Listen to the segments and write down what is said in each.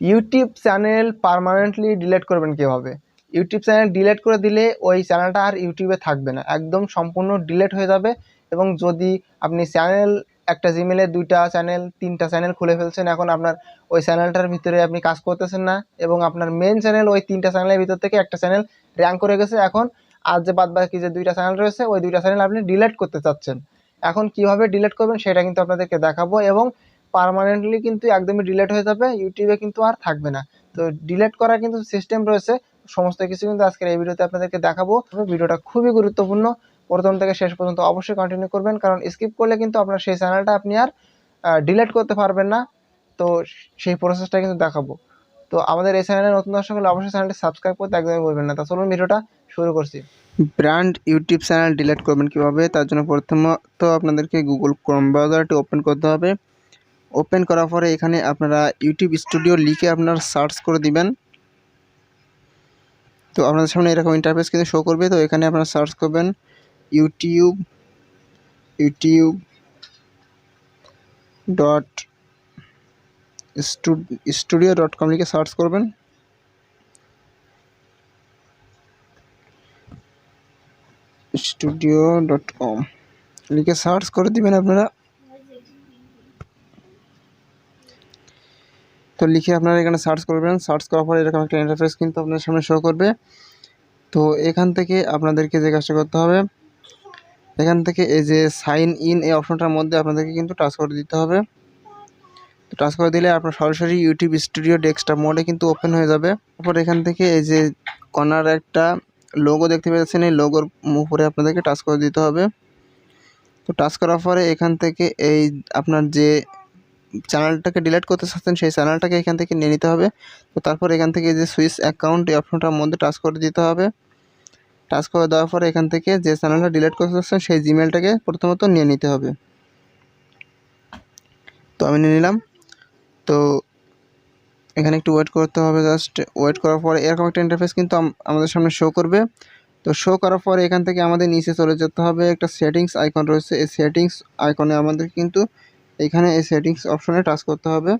YouTube channel permanently delete করবেন কীভাবে? YouTube channel delete করে দিলে ওই চ্যানেলটা আর ইউটিউবে থাকবে না। একদম সম্পূর্ণ ডিলিট হয়ে যাবে এবং যদি আপনি চ্যানেল একটা জিমেলে দুইটা চ্যানেল তিনটা চ্যানেল খুলে ফেলছেন, এখন আপনার ওই চ্যানেলটার ভিতরে আপনি কাজ করতেছেন না এবং আপনার মেন চ্যানেল ওই তিনটা চ্যানেলের ভিতর থেকে একটা চ্যানেল র্যাঙ্ক করে গেছে এখন, আর যে বাদ বাকি যে দুইটা চ্যানেল রয়েছে, ওই দুইটা চ্যানেল আপনি ডিলিট করতে চাচ্ছেন। এখন কীভাবে ডিলিট করবেন সেটা কিন্তু আপনাদেরকে দেখাবো এবং পার্মানেন্টলি কিন্তু একদমই ডিলেট হয়ে যাবে ইউটিউবে কিন্তু আর থাকবে না। তো ডিলেট করার কিন্তু সিস্টেম রয়েছে, সমস্ত কিছু কিন্তু আজকের এই ভিডিওতে আপনাদেরকে দেখাবো। ভিডিওটা খুবই গুরুত্বপূর্ণ। প্রথম থেকে শেষ পর্যন্ত অবশ্যই কন্টিনিউ করবেন, কারণ স্কিপ করলে কিন্তু আপনার সেই চ্যানেলটা আপনি আর ডিলেট করতে পারবেন না। তো সেই প্রসেসটা কিন্তু দেখাবো। তো আমাদের এই চ্যানেলে নতুন দর্শক হলে অবশ্যই চ্যানেলটি সাবস্ক্রাইব করতে একদমই বলবেন না। তা চলুন ভিডিওটা শুরু করছি। ব্র্যান্ড ইউটিউব চ্যানেল ডিলেট করবেন কীভাবে? তার জন্য প্রথমত আপনাদেরকে গুগল ক্রোম ব্রাউজারটি ওপেন করতে হবে। ওপেন করার পরে এখানে আপনারা ইউটিউব স্টুডিও লিখে আপনারা সার্চ করে দিবেন। তো আপনাদের সামনে এরকম ইন্টারফেস কিন্তু শো করবে। তো এখানে আপনারা সার্চ করবেন YouTube YouTube dot studio dot com লিখে সার্চ করবেন। স্টুডিও ডট কম লিখে সার্চ করে দিবেন আপনারা। তো লিখে আপনারা এখানে সার্চ করবেন। সার্চ করার পরে এরকম একটা ইন্টারফেস কিন্তু আপনার সামনে শো করবে। তো এখান থেকে আপনাদেরকে যে কাজটা করতে হবে, এখান থেকে এই যে সাইন ইন এই অপশনটার মধ্যে আপনাদেরকে কিন্তু টাচ করে দিতে হবে। তো টাচ করে দিলে আপনার সরাসরি ইউটিউব স্টুডিও ডেস্কটপ মোডে কিন্তু ওপেন হয়ে যাবে। তারপর এখান থেকে এই যে কর্নার একটা লোগো দেখতে পাচ্ছেন, এই লোগোর উপরে আপনাদেরকে টাচ করে দিতে হবে। তো টাচ করার পরে এখান থেকে এই আপনার যে চ্যানেলটাকে ডিলিট করতে চাচ্ছেন, সেই চ্যানেলটাকে এখান থেকে নিয়ে নিতে হবে। তো তারপর এখান থেকে যে সুইচ অ্যাকাউন্ট এই অপশনটার মধ্যে টাচ করে দিতে হবে। টাচ করে দেওয়ার পরে এখান থেকে যে চ্যানেলটা ডিলিট করতে চাচ্ছেন, সেই জিমেলটাকে প্রথমত নিয়ে নিতে হবে। তো আমি নিয়ে নিলাম। তো এখানে একটু ওয়েট করতে হবে জাস্ট ওয়েট করার পরে এরকম একটা ইন্টারফেস কিন্তু আমাদের সামনে শো করবে। তো শো করার পরে এখান থেকে আমাদের নিচে চলে যেতে হবে। একটা সেটিংস আইকন রয়েছে। এই সেটিংস আইকনে আমাদের কিন্তু এখানে এই সেটিংস অপশনে টাচ করতে হবে।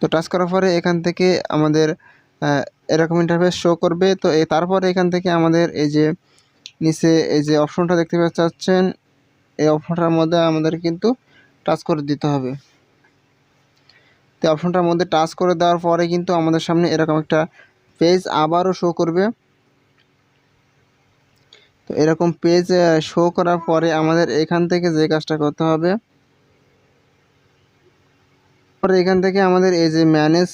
তো টাচ করার পরে এখান থেকে আমাদের এরকম ইন্টারফেস শো করবে। তো তারপরে এখান থেকে আমাদের এই যে, নিচে এই যে অপশনটা দেখতে পাচ্ছেন, এই অপশনটার মধ্যে আমাদের কিন্তু টাচ করে দিতে হবে। তো অপশনটার মধ্যে টাচ করে দেওয়ার পরে কিন্তু আমাদের সামনে এরকম একটা পেজ আবারও শো করবে। তো এরকম পেজ শো করার পরে আমাদের এখান থেকে যে কাজটা করতে হবে পরে এখান থেকে আমাদের এই যে ম্যানেজ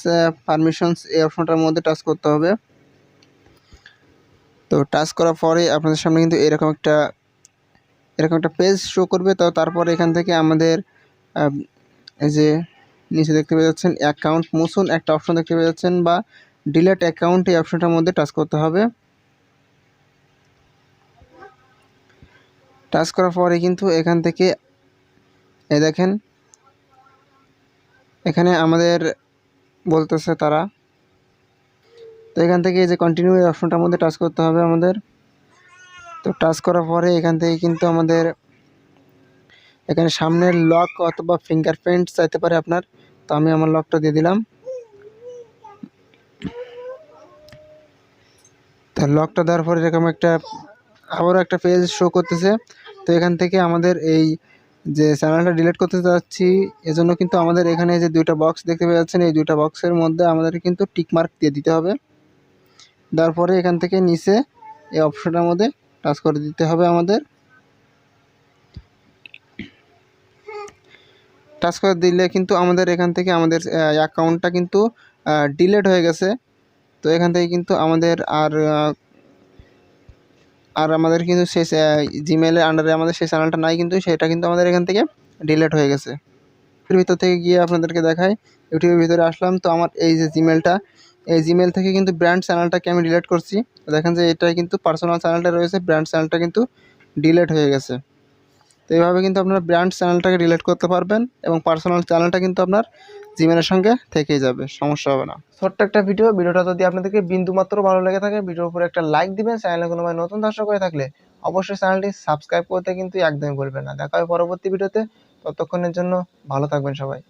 পারমিশনস এই অপশনটার মধ্যে টাচ করতে হবে। তো টাচ করার পরে আপনাদের সামনে কিন্তু এরকম একটা এরকম একটা পেজ শো করবে। তো তারপরে এখান থেকে আমাদের এই যে নিচে দেখতে পেয়ে যাচ্ছেন অ্যাকাউন্ট মুসুন একটা অপশন দেখতে পেয়ে যাচ্ছেন বা ডিলেট অ্যাকাউন্ট এই অপশনটার মধ্যে টাচ করতে হবে। টাচ করার পরে কিন্তু এখান থেকে এ দেখেন, এখানে আমাদের বলতেছে তারা। তো এখান থেকে এই যে কন্টিনিউ এই অপশনটার মধ্যে টাচ করতে হবে আমাদের। তো টাচ করার পরে এখান থেকে কিন্তু আমাদের, এখানে সামনের লক অথবা ফিঙ্গারপ্রিন্ট চাইতে পারে আপনার। তো আমি আমার লকটা দিয়ে দিলাম। তো লকটা দেওয়ার পরে এরকম একটা আবারও একটা পেজ শো করতেছে। তো এখান থেকে আমাদের এই যে চ্যানেলটা ডিলিট করতে যাচ্ছি, এজন্য কিন্তু আমাদের এখানে যে দুইটা বক্স দেখতে পেয়ে যাচ্ছেন, এই দুইটা বক্সের মধ্যে আমাদের কিন্তু টিকমার্ক দিয়ে দিতে হবে। তারপরে এখান থেকে নিচে এই অপশনটার মধ্যে টাচ করে দিতে হবে আমাদের। টাচ করে দিলে কিন্তু আমাদের এখান থেকে আমাদের অ্যাকাউন্টটা কিন্তু ডিলেট হয়ে গেছে। তো এখান থেকে কিন্তু আমাদের আর আর আমাদের কিন্তু শেষ জিমেলের আন্ডারে আমাদের সেই চ্যানেলটা নাই কিন্তু সেটা কিন্তু আমাদের এখান থেকে ডিলেট হয়ে গেছে। এর ভিতর থেকে গিয়ে আপনাদেরকে দেখাই, ইউটিউবের ভিতরে আসলাম তো আমার এই যে জিমেলটা এই জিমেল থেকে কিন্তু ব্র্যান্ড চ্যানেলটাকে আমি ডিলেট করছি। দেখেন যে এটা কিন্তু পার্সোনাল চ্যানেলটা রয়েছে ব্র্যান্ড চ্যানেলটা কিন্তু ডিলেট হয়ে গেছে। তো এইভাবে কিন্তু আপনার ব্র্যান্ড চ্যানেলটাকে রিলেট করতে পারবেন এবং পার্সোনাল চ্যানেলটা কিন্তু আপনার জিমেলের সঙ্গে থেকেই যাবে, সমস্যা হবে না। ছোট্ট একটা ভিডিও ভিডিওটা যদি আপনাদেরকে বিন্দুমাত্র ভালো লেগে থাকে ভিডিওর উপরে একটা লাইক দিবেন চ্যানেলে কোনো ভাই নতুন দর্শক হয়ে থাকলে অবশ্যই চ্যানেলটি সাবস্ক্রাইব করতে কিন্তু একদমই বলবেন না। দেখা হবে পরবর্তী ভিডিওতে ততক্ষণের জন্য ভালো থাকবেন সবাই।